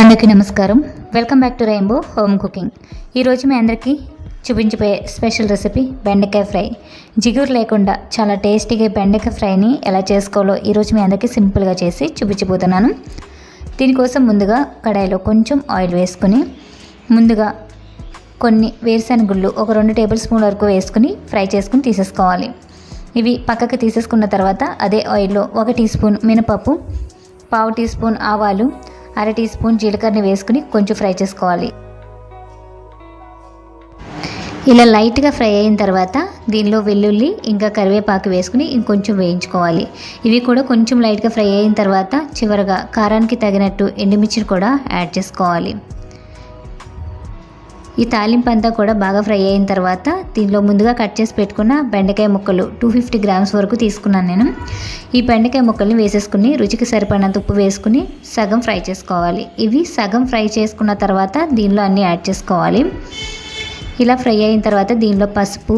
అందరికీ నమస్కారం. Welcome back to rainbow home cooking ఈరోజు మీ అందరికీ చూపించిపోయే స్పెషల్ రెసిపీ బెండకాయ ఫ్రై. జిగురు లేకుండా చాలా టేస్టీగా బెండకాయ ఫ్రైని ఎలా చేసుకోవాలో ఈరోజు మీ అందరికీ సింపుల్గా చేసి చూపించిపోతున్నాను దీనికోసం ముందుగా కడాయిలో కొంచెం ఆయిల్ వేసుకుని ముందుగా కొన్ని వేరుశెనగ గుళ్ళు ఒక రెండు టేబుల్ స్పూన్ వరకు వేసుకుని ఫ్రై చేసుకుని తీసేసుకోవాలి. ఇవి పక్కకి తీసేసుకున్న తర్వాత అదే ఆయిల్లో ఒక టీ స్పూన్ మినపప్పు పావు టీ స్పూన్ ఆవాలు అర టీ స్పూన్ జీలకర్రని వేసుకుని కొంచెం ఫ్రై చేసుకోవాలి. ఇలా లైట్గా ఫ్రై అయిన తర్వాత దీనిలో వెల్లుల్లి ఇంకా కరివేపాకు వేసుకుని ఇంకొంచెం వేయించుకోవాలి. ఇవి కూడా కొంచెం లైట్గా ఫ్రై అయిన తర్వాత చివరగా కారానికి తగినట్టు ఎండుమిర్చిని కూడా యాడ్ చేసుకోవాలి. ఈ తాలింపు అంతా కూడా బాగా ఫ్రై అయిన తర్వాత దీనిలో ముందుగా కట్ చేసి పెట్టుకున్న బెండకాయ ముక్కలు టూ ఫిఫ్టీ గ్రామ్స్ వరకు తీసుకున్నాను నేను. ఈ బెండకాయ ముక్కల్ని వేసేసుకుని రుచికి సరిపడినంత ఉప్పు వేసుకుని సగం ఫ్రై చేసుకోవాలి. ఇవి సగం ఫ్రై చేసుకున్న తర్వాత దీనిలో అన్నీ యాడ్ చేసుకోవాలి. ఇలా ఫ్రై అయిన తర్వాత దీనిలో పసుపు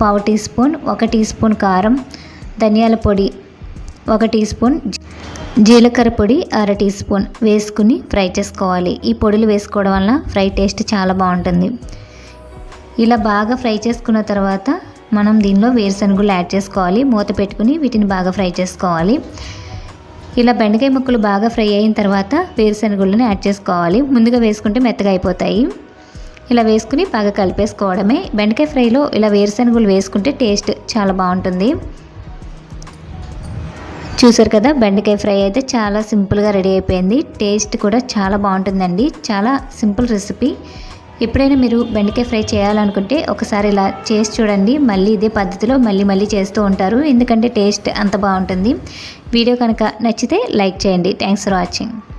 పావు టీ స్పూన్ ఒక టీ స్పూన్ కారం ధనియాల పొడి ఒక టీ స్పూన్ జీలకర్ర పొడి అర టీ స్పూన్ వేసుకుని ఫ్రై చేసుకోవాలి. ఈ పొడులు వేసుకోవడం వల్ల ఫ్రై టేస్ట్ చాలా బాగుంటుంది. ఇలా బాగా ఫ్రై చేసుకున్న తర్వాత మనం దీనిలో వేరుశనగలు యాడ్ చేసుకోవాలి. మూత పెట్టుకుని వీటిని బాగా ఫ్రై చేసుకోవాలి. ఇలా బెండకాయ ముక్కలు బాగా ఫ్రై అయిన తర్వాత వేరుశనగలను యాడ్ చేసుకోవాలి. ముందుగా వేసుకుంటే మెత్తగా అయిపోతాయి. ఇలా వేసుకుని బాగా కలిపేసుకోవడమే. బెండకాయ ఫ్రైలో ఇలా వేరుశనగలు వేసుకుంటే టేస్ట్ చాలా బాగుంటుంది. చూసారు కదా? బెండకాయ ఫ్రై అయితే చాలా సింపుల్గా రెడీ అయిపోయింది. టేస్ట్ కూడా చాలా బాగుంటుందండి. చాలా సింపుల్ రెసిపీ. ఎప్పుడైనా మీరు బెండకాయ ఫ్రై చేయాలనుకుంటే ఒకసారి ఇలా చేసి చూడండి. మళ్ళీ ఇదే పద్ధతిలో మళ్ళీ మళ్ళీ చేస్తూ ఉంటారు. ఎందుకంటే టేస్ట్ అంత బాగుంటుంది. వీడియో కనుక నచ్చితే లైక్ చేయండి. Thanks for watching